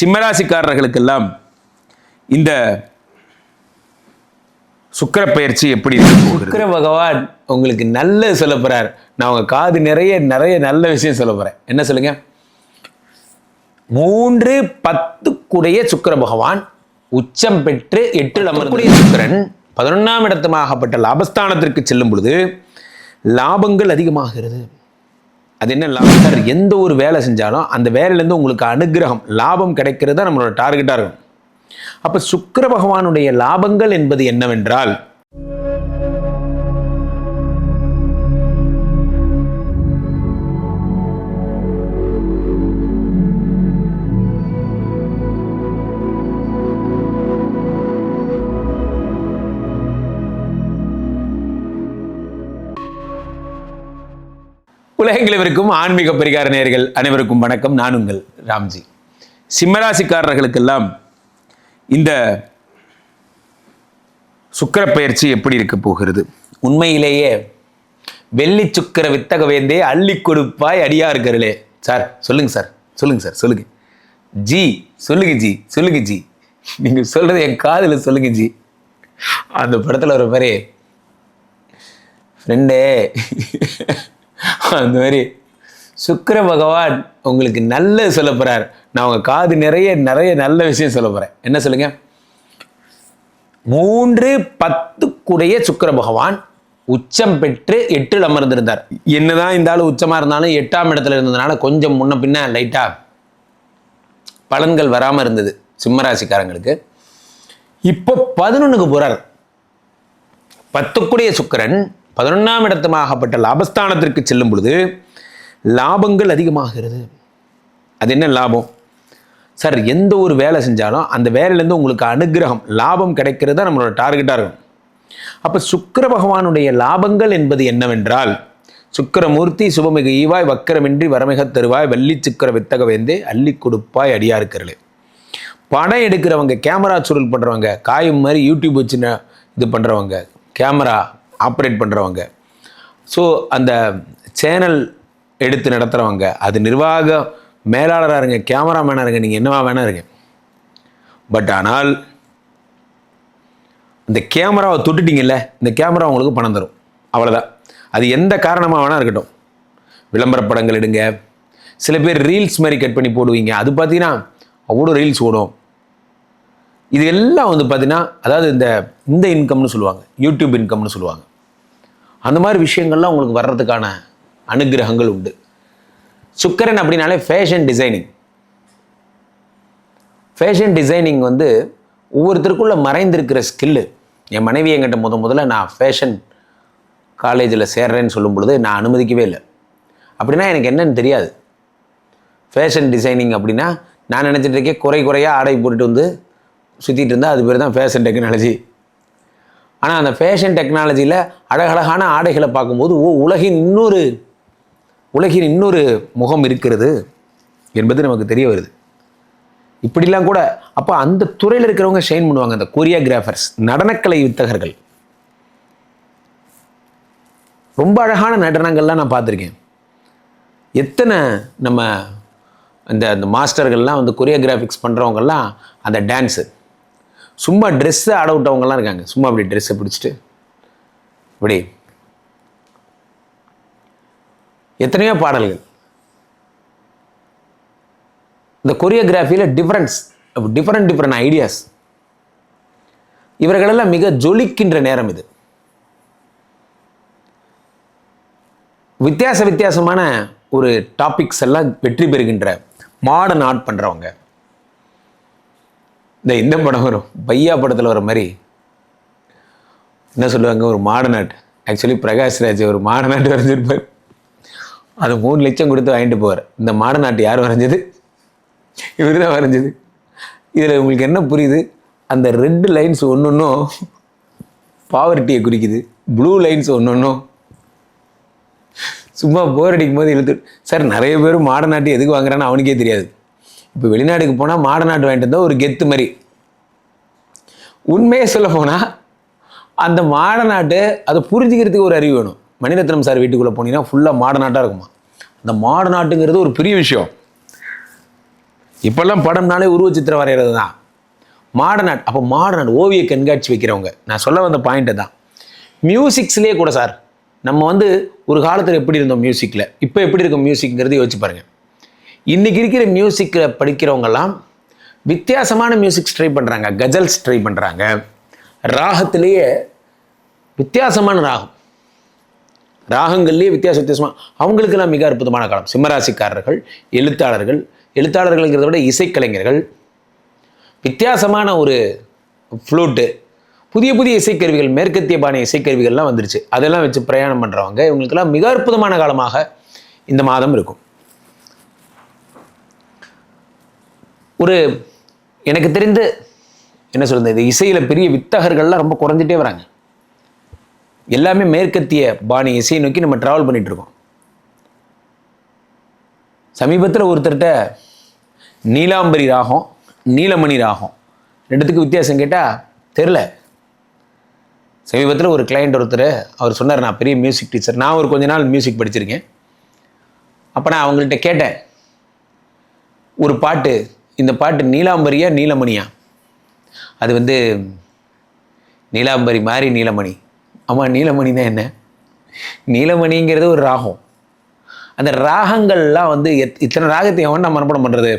சிம்மராசிக்காரர்களுக்கெல்லாம் இந்த சுக்கிர பயிற்சி எப்படி சுக்கர சுக்கிர பகவான் உங்களுக்கு நல்ல சொல்ல நான் உங்க காது நிறைய நிறைய நல்ல விஷயம் சொல்ல என்ன சொல்லுங்க? மூன்று பத்துக்குடைய சுக்கர பகவான் உச்சம் பெற்று எட்டில் அமர்க்கூடிய சுக்கிரன் பதினொன்றாம் இடத்தமாகப்பட்ட லாபஸ்தானத்திற்கு செல்லும் பொழுது லாபங்கள் அதிகமாகிறது. அது என்ன லாபம் சார் எந்த ஒரு வேலை செஞ்சாலும் அந்த வேலையிலேருந்து உங்களுக்கு அனுகிரகம் லாபம் கிடைக்கிறது தான் நம்மளோட டார்கெட்டாக இருக்கும். அப்போ சுக்கர பகவானுடைய லாபங்கள் என்பது என்னவென்றால் உலகங்களவிற்கும் ஆன்மீக பரிகார நேர்கள் அனைவருக்கும் வணக்கம். நான் உங்கள் ராம்ஜி. சிம்மராசிக்காரர்களுக்கெல்லாம் இந்த சுக்கிர பயிற்சி எப்படி இருக்க போகிறது? உண்மையிலேயே வெள்ளி சுக்கர வித்தக வேந்தே அள்ளி கொடுப்பாய் அடியா இருக்கிறளே சார் சொல்லுங்க சார். சொல்லுங்க சார் சொல்லுங்க. ஜி சொல்லுங்க ஜி சொல்லுங்க ஜி. நீங்க சொல்றது என் காதில் சொல்லுங்க ஜி. அந்த படத்துல ஒரு மாதிரி ஃப்ரெண்டே. அந்த மாதிரி சுக்கர பகவான் உங்களுக்கு நல்லது சொல்ல போகிறார் நான் உங்க காது நிறைய நிறைய நல்ல விஷயம் சொல்ல போறேன். என்ன சொல்லுங்க? மூன்று பத்துக்குடைய சுக்கர பகவான் உச்சம் பெற்று எட்டில் அமர்ந்திருந்தார். என்னதான் இந்த ஆள் உச்சமா இருந்தாலும் எட்டாம் இடத்துல இருந்ததுனால கொஞ்சம் முன்ன பின்ன லைட்டா பலன்கள் வராம இருந்தது சிம்மராசிக்காரங்களுக்கு. இப்போ பதினொன்றுக்கு போறார். பத்துக்குடைய சுக்கிரன் பதினொன்றாம் இடத்துமாகப்பட்ட லாபஸ்தானத்திற்கு செல்லும் பொழுது லாபங்கள் அதிகமாகிறது. அது என்ன லாபம்? சார் எந்த ஒரு வேலை செஞ்சாலும் அந்த வேலையிலேருந்து உங்களுக்கு அனுகிரகம் லாபம் கிடைக்கிறது தான் நம்மளோட டார்கெட்டாக இருக்கும். அப்போ சுக்கிர பகவானுடைய லாபங்கள் என்பது என்னவென்றால் சுக்கரமூர்த்தி சுபமிகு ஈவாய் வக்கரமின்றி வரமிக தருவாய் வள்ளி சுக்கிர வித்தக வேந்தே அள்ளி கொடுப்பாய் அடியாருக்கிறளே படம் எடுக்கிறவங்க கேமரா சுருள் பண்ணுறவங்க காயும் மாதிரி யூடியூப் வச்சு இது பண்ணுறவங்க கேமரா ஆப்ரேட் பண்ணுறவங்க ஸோ அந்த சேனல் எடுத்து நடத்துகிறவங்க அது நிர்வாக மேலாளராக இருங்க கேமராமேனாக இருங்க நீங்கள் என்னவா வேணா இருங்க. பட் ஆனால் இந்த கேமராவை தொட்டுட்டிங்கல்ல இந்த கேமரா உங்களுக்கு பணம் தரும். அவ்வளோதான் அது எந்த காரணமாக வேணா இருக்கட்டும். விளம்பர படங்கள் எடுங்க. சில பேர் ரீல்ஸ் மாதிரி கட் பண்ணி போடுவீங்க. அது பார்த்தீங்கன்னா அவ்வளோ ரீல்ஸ் ஓடும். இது எல்லாம் வந்து பார்த்தீங்கன்னா அதாவது இந்த இந்த இன்கம்னு சொல்லுவாங்க. யூடியூப் இன்கம்னு சொல்லுவாங்க. அந்த மாதிரி விஷயங்கள்லாம் உங்களுக்கு வர்றதுக்கான அனுகிரகங்கள் உண்டு. சுக்கரன் அப்படின்னாலே ஃபேஷன் டிசைனிங் ஃபேஷன் டிசைனிங் வந்து ஒவ்வொருத்தருக்குள்ள மறைந்திருக்கிற ஸ்கில்லு என் மனைவி என்கிட்ட முத முதல்ல நான் ஃபேஷன் காலேஜில் சேர்றேன்னு சொல்லும் பொழுது நான் அனுமதிக்கவே இல்லை. அப்படின்னா எனக்கு என்னன்னு தெரியாது. ஃபேஷன் டிசைனிங் அப்படின்னா நான் நினச்சிட்டு இருக்கேன் குறை குறையாக ஆடை போட்டுட்டு வந்து சுற்றிட்டு இருந்தால் அது பேர் தான் ஃபேஷன் டெக்னாலஜி ஆனால் அந்த ஃபேஷன் டெக்னாலஜியில் அழகழகான ஆடைகளை பார்க்கும்போது ஓ உலகின் இன்னொரு உலகின் இன்னொரு முகம் இருக்கிறது என்பது நமக்கு தெரிய வருது. இப்படிலாம் கூட அப்போ அந்த துறையில் இருக்கிறவங்க ஷைன் பண்ணுவாங்க அந்த கொரியோகிராஃபர்ஸ் நடனக்கலை வித்தகர்கள். ரொம்ப அழகான நடனங்கள்லாம் நான் பார்த்துருக்கேன். எத்தனை நம்ம இந்த அந்த மாஸ்டர்கள்லாம் வந்து கொரியோகிராஃபிக்ஸ் பண்ணுறவங்கெல்லாம் அந்த டான்ஸு சும்மா ட்ரெஸ்ஸை ஆட விட்டவங்கலாம் இருக்காங்க. சும்மா அப்படி ட்ரெஸ்ஸை பிடிச்சிட்டு. இப்படி. எத்தனையோ பாடல்கள். இந்த கொரியோகிராஃபியில் டிஃப்ரென்ஸ் டிஃப்ரெண்ட் டிஃப்ரெண்ட் ஐடியாஸ் இவர்களெல்லாம் மிக ஜொலிக்கின்ற நேரம் இது. வித்தியாச வித்தியாசமான ஒரு டாபிக்ஸ் எல்லாம் வெற்றி பெறுகின்ற மாடர்ன் ஆர்ட் பண்ணுறவங்க இந்த இந்த படம் வரும். பையா படத்தில் வர மாதிரி என்ன சொல்லுவாங்க? ஒரு modern art. Actually Prakash Raj ஒரு மாடர்ன் ஆர்ட் வரைஞ்சிருப்பார். அது மூணு லட்சம் கொடுத்து வாங்கிட்டு போவார். இந்த மாடர்ன் ஆர்ட் யார் வரைஞ்சது? இவர் தான் வரைஞ்சது. இதில் உங்களுக்கு என்ன புரியுது? அந்த ரெண்டு லைன்ஸ் ஒன்று ஒன்றும் பாவர்ட்டியை குறிக்குது. ப்ளூ லைன்ஸ் ஒன்று ஒன்றும் சும்மா போர் அடிக்கும் போது இழுத்து சார் நிறைய பேர் மாடர்ன் நாட்டு எதுக்கு வாங்குறான்னு அவனுக்கே தெரியாது. இப்போ வெளிநாட்டுக்கு போனால் மாட நாட்டு வாங்கிட்டு வந்தால் ஒரு கெத்து மாதிரி. உண்மையை சொல்ல போனால் அந்த மாடர்ன் நாட்டு அதை புரிஞ்சுக்கிறதுக்கு ஒரு அறிவு வேணும். மணிரத்னம் சார் வீட்டுக்குள்ளே போனீங்கன்னா ஃபுல்லாக மாட நாட்டாக இருக்குமா? அந்த மாட நாட்டுங்கிறது ஒரு பெரிய விஷயம். இப்போல்லாம் படம்னாலே உருவச்சித்திரம் வரைகிறது தான் மாடர்ன் ஆர்ட் அப்போ மாடர்ன் ஓவிய கண்காட்சி வைக்கிறவங்க. நான் சொல்ல வந்த பாயிண்ட்டு தான். மியூசிக்ஸ்லேயே கூட சார் நம்ம வந்து ஒரு காலத்தில் எப்படி இருந்தோம் மியூசிக்கில் இப்போ எப்படி இருக்கும் மியூசிக்ங்கிறது யோசிச்சு பாருங்கள் இன்றைக்கி இருக்கிற மியூசிக்கில் படிக்கிறவங்கெல்லாம் வித்தியாசமான மியூசிக்ஸ் ட்ரை பண்ணுறாங்க கஜல்ஸ் ட்ரை பண்ணுறாங்க ராகத்திலேயே வித்தியாசமான ராகம். ராகங்கள்லேயே வித்தியாச வித்தியாசமாக அவங்களுக்கெல்லாம் மிக அற்புதமான காலம். சிம்மராசிக்காரர்கள் எழுத்தாளர்கள் எழுத்தாளர்கள்ங்கிறத விட இசைக்கலைஞர்கள். வித்தியாசமான ஒரு ஃப்ளூட்டு புதிய புதிய இசைக்கருவிகள் மேற்கத்திய பாணி இசைக்கருவிகள்லாம் வந்துருச்சு. அதெல்லாம் வச்சு பிரயாணம் பண்ணுறவங்க இவங்களுக்கெல்லாம் மிக அற்புதமான காலமாக இந்த மாதம் இருக்கும். ஒரு எனக்கு தெரிந்து என்ன சொல்கிறது இது இசையில் பெரிய வித்தகர்கள்லாம் ரொம்ப குறைஞ்சிட்டே வராங்க. எல்லாமே மேற்கத்திய பாணி இசையை நோக்கி நம்ம ட்ராவல் பண்ணிட்டு இருக்கோம் சமீபத்தில் ஒருத்தர்கிட்ட நீலாம்பரி ராகம் நீலமணி ராகம் ரெண்டுத்துக்கு வித்தியாசம் கேட்டால் தெரில சமீபத்தில் ஒரு கிளைண்ட் ஒருத்தர் அவர் சொன்னார் நான் பெரிய மியூசிக் டீச்சர் நான் ஒரு கொஞ்ச நாள் மியூசிக் படிச்சிருக்கேன். அப்போ நான் அவங்கள்ட்ட கேட்டேன். ஒரு பாட்டு இந்த பாட்டு நீலாம்பரியா நீலமணியா? அது வந்து நீலாம்பரி மாதிரி நீலமணி. ஆமாம் நீலமணி தான் என்ன? நீலமணிங்கிறது ஒரு ராகம். அந்த ராகங்கள்லாம் வந்து எத் இத்தனை ராகத்தை எவன் நான் மனப்படம் பண்ணுறது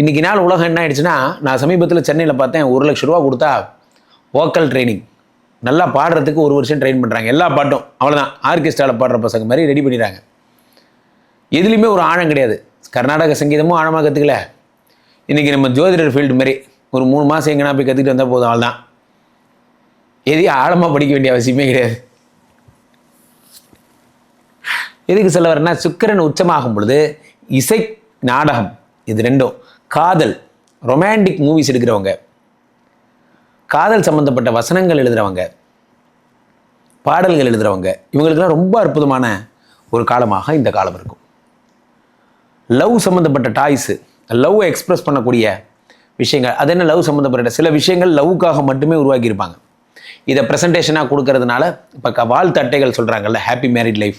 இன்றைக்கி நாள் உலகம் என்ன ஆயிடுச்சுன்னா நான் சமீபத்தில் சென்னையில் பார்த்தேன் ஒரு லட்ச ரூபா கொடுத்தா வோக்கல் ட்ரைனிங் நல்லா பாடுறதுக்கு ஒரு வருஷம் ட்ரெயின் பண்ணுறாங்க எல்லா பாட்டும் அவ்வளோதான் ஆர்கெஸ்ட்ராவில் பாடுற பசங்க மாதிரி ரெடி பண்ணிடுறாங்க. எதுலேயுமே ஒரு ஆழம் கிடையாது. கர்நாடக சங்கீதமும் ஆழமாக கற்றுக்கல இன்றைக்கி நம்ம ஜோதிடர் ஃபீல்டு மாதிரி ஒரு மூணு மாதம் எங்கன்னா போய் கற்றுக்கிட்டு வந்தால் போதும் தான் எதையும் ஆழமாக படிக்க வேண்டிய அவசியமே கிடையாது. எதுக்கு சொல்ல வரேன்னா சுக்கிரன் உச்சமாகும் பொழுது இசை நாடகம் இது ரெண்டும் காதல் ரொமான்டிக் மூவிஸ் எடுக்கிறவங்க காதல் சம்மந்தப்பட்ட வசனங்கள் எழுதுகிறவங்க பாடல்கள் எழுதுகிறவங்க இவங்களுக்கெல்லாம் ரொம்ப அற்புதமான ஒரு காலமாக இந்த காலம் இருக்கும். லவ் சம்மந்தப்பட்ட டாய்ஸு லவ் எக்ஸ்ப்ரெஸ் பண்ணக்கூடிய விஷயங்கள். அது என்ன லவ் சம்மந்தப்பட்ட சில விஷயங்கள் லவ்வுக்காக மட்டுமே உருவாக்கியிருப்பாங்க. இதை ப்ரெசன்டேஷனாக கொடுக்கறதுனால இப்போ க வாழ்த்து அட்டைகள் சொல்கிறாங்கல்ல ஹாப்பி மேரிட் லைஃப்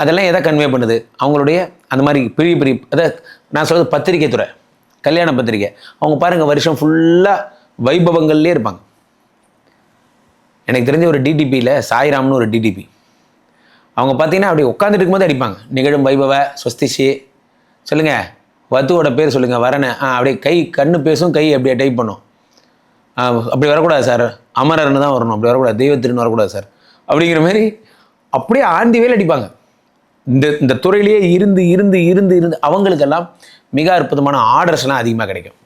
அதெல்லாம் எதை கன்வே பண்ணுது? அவங்களுடைய அந்த மாதிரி பெரிய பெரிய அதை நான் சொல்கிறது பத்திரிகை துறை கல்யாண பத்திரிக்கை. அவங்க பாருங்கள் வருஷம் ஃபுல்லாக வைபவங்கள்லேயே இருப்பாங்க. எனக்கு தெரிஞ்ச ஒரு டிடிபியில் சாய்ராம்னு ஒரு டிடிபி அவங்க பார்த்தீங்கன்னா அப்படி உட்காந்துட்டு இருக்கும்போது அடிப்பாங்க. நிகழும் வைபவ ஸ்வஸ்திஷி சொல்லுங்கள் வத்துவோட பேர் சொல்லுங்கள் வரேன்னு. ஆ அப்படியே கை கண்ணு பேசும் கை அப்படியே டைப் பண்ணும். அப்படி வரக்கூடாது சார். அமரர்னு தான் வரணும். அப்படி வரக்கூடாது. தெய்வத்திருன்னு வரக்கூடாது சார். அப்படிங்கிற மாதிரி அப்படியே ஆண்டி வேலை அடிப்பாங்க. இந்த இந்த துறையிலேயே இருந்து இருந்து இருந்து இருந்து அவங்களுக்கெல்லாம் மிக அற்புதமான ஆர்டர்ஸ்லாம் அதிகமாக கிடைக்கும்.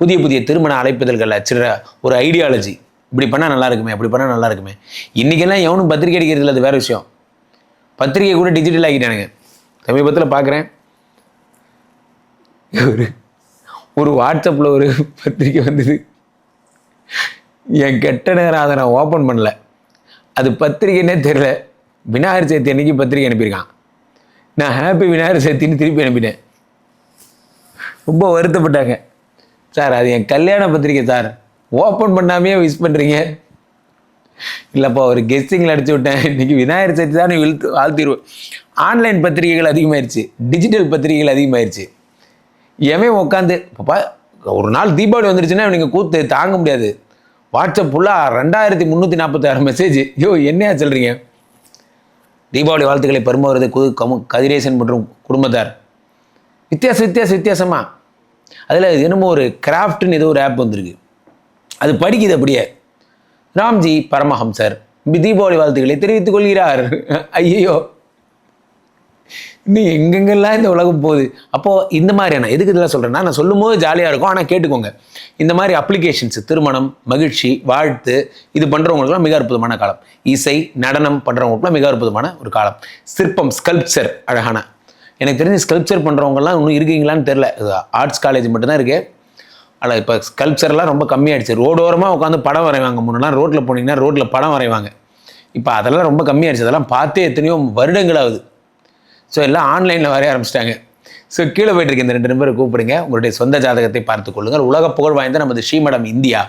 புதிய புதிய திருமண அழைப்புதல்கள் அச்சிடுற ஒரு ஐடியாலஜி. இப்படி பண்ணால் நல்லா இருக்குமே அப்படி பண்ணால் நல்லா இருக்குமே. இன்றைக்கெல்லாம் எவனும் பத்திரிக்கை அடிக்கிறது இல்லை அது வேறு விஷயம். பத்திரிக்கை கூட டிஜிட்டல் ஆகிட்டானுங்க. சமீபத்தில் பார்க்குறேன் ஒரு ஒரு வாட்ஸ்அப்பில் ஒரு பத்திரிக்கை வந்தது. என் கெட்ட நேரம் அதை நான் ஓப்பன் பண்ணல. அது பத்திரிக்கைன்னே தெரில விநாயகர் சதுர்த்தி அன்னைக்கு பத்திரிக்கை அனுப்பியிருக்கான். நான் ஹாப்பி விநாயகர் சதுர்த்தின்னு திருப்பி அனுப்பிட்டேன். ரொம்ப வருத்தப்பட்டாங்க. சார் அது என் கல்யாண பத்திரிக்கை சார். ஓப்பன் பண்ணாமே விஷ் பண்ணுறீங்க இல்லைப்பா ஒரு கெஸ்டிங்கில் அடிச்சு விட்டேன். இன்னைக்கு விநாயகர் சதுர்த்தி தான் நீ இழுத்து ஆன்லைன் பத்திரிகைகள் அதிகமாயிருச்சு. டிஜிட்டல் பத்திரிகைகள் அதிகமாயிருச்சு. எவன் உட்காந்து பாப்பா ஒரு நாள் தீபாவளி வந்துருச்சுன்னா நீங்கள் கூத்து தாங்க முடியாது. வாட்ஸ்அப் ஃபுல்லாக ரெண்டாயிரத்தி முந்நூற்றி நாற்பத்தாறு மெசேஜ் ஐயோ என்னையா சொல்கிறீங்க தீபாவளி வாழ்த்துக்களை பருமாறுவது குது கமு கதிரேசன் மற்றும் குடும்பத்தார். வித்தியாச வித்தியாச வித்தியாசமாக அதில் என்னமோ ஒரு கிராஃப்ட்னு ஏதோ ஒரு ஆப் வந்திருக்கு. அது படிக்குது அப்படியே. ராம்ஜி பரமஹம்சர் தீபாவளி வாழ்த்துக்களை தெரிவித்துக் கொள்கிறார். ஐயோ இன்னும் எங்கெங்கெல்லாம் இந்த உலகம் போகுது? அப்போது இந்த மாதிரியான எதுக்கு இதெல்லாம் சொல்கிறேன்னா நான் சொல்லும் போது ஜாலியாக இருக்கும். ஆனால் கேட்டுக்கோங்க. இந்த மாதிரி அப்ளிகேஷன்ஸ் திருமணம் மகிழ்ச்சி வாழ்த்து இது பண்ணுறவங்களுக்குலாம் மிக அற்புதமான காலம். இசை நடனம் பண்ணுறவங்களுக்குலாம் மிக அற்புதமான ஒரு காலம். சிற்பம் ஸ்கல்ப்சர் அழகான. எனக்கு தெரிஞ்சு ஸ்கல்ப்சர் பண்ணுறவங்கலாம் இன்னும் இருக்கீங்களான்னு தெரில ஆர்ட்ஸ் காலேஜ் மட்டும்தான் இருக்குது ஆனால் இப்போ ஸ்கல்ப்சர்லாம் ரொம்ப கம்மியாயிடுச்சு. ரோடோரமாக உட்காந்து படம் வரைவாங்க. முன்னெல்லாம் ரோட்டில் போனீங்கன்னா ரோட்டில் படம் வரைவாங்க. இப்போ அதெல்லாம் ரொம்ப கம்மியாயிடுச்சு. அதெல்லாம் பார்த்தே எத்தனையோ வருடங்கள் ஆகுது. ஸோ எல்லாம் ஆன்லைனில் வரைய ஆரம்பிச்சிட்டாங்க. ஸோ கீழே போயிட்டு இருக்க இந்த ரெண்டு நம்பரை கூப்பிடுங்க. உங்களுடைய சொந்த ஜாதகத்தை பார்த்துக் கொள்ளுங்கள். உலக புகழ் வாய்ந்த நமது ஸ்ரீமடம் இந்தியா.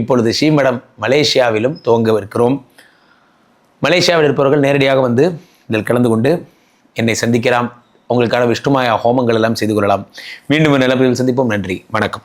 இப்பொழுது ஸ்ரீமடம் மலேசியாவிலும் துவங்கவிருக்கிறோம். மலேசியாவில் இருப்பவர்கள் நேரடியாக வந்து இதில் கலந்து கொண்டு என்னை சந்திக்கலாம். உங்களுக்கான விஷ்ணுமாயா ஹோமங்கள் எல்லாம் செய்து கொள்ளலாம். மீண்டும் நிலப்பதில் சந்திப்போம். நன்றி. வணக்கம்.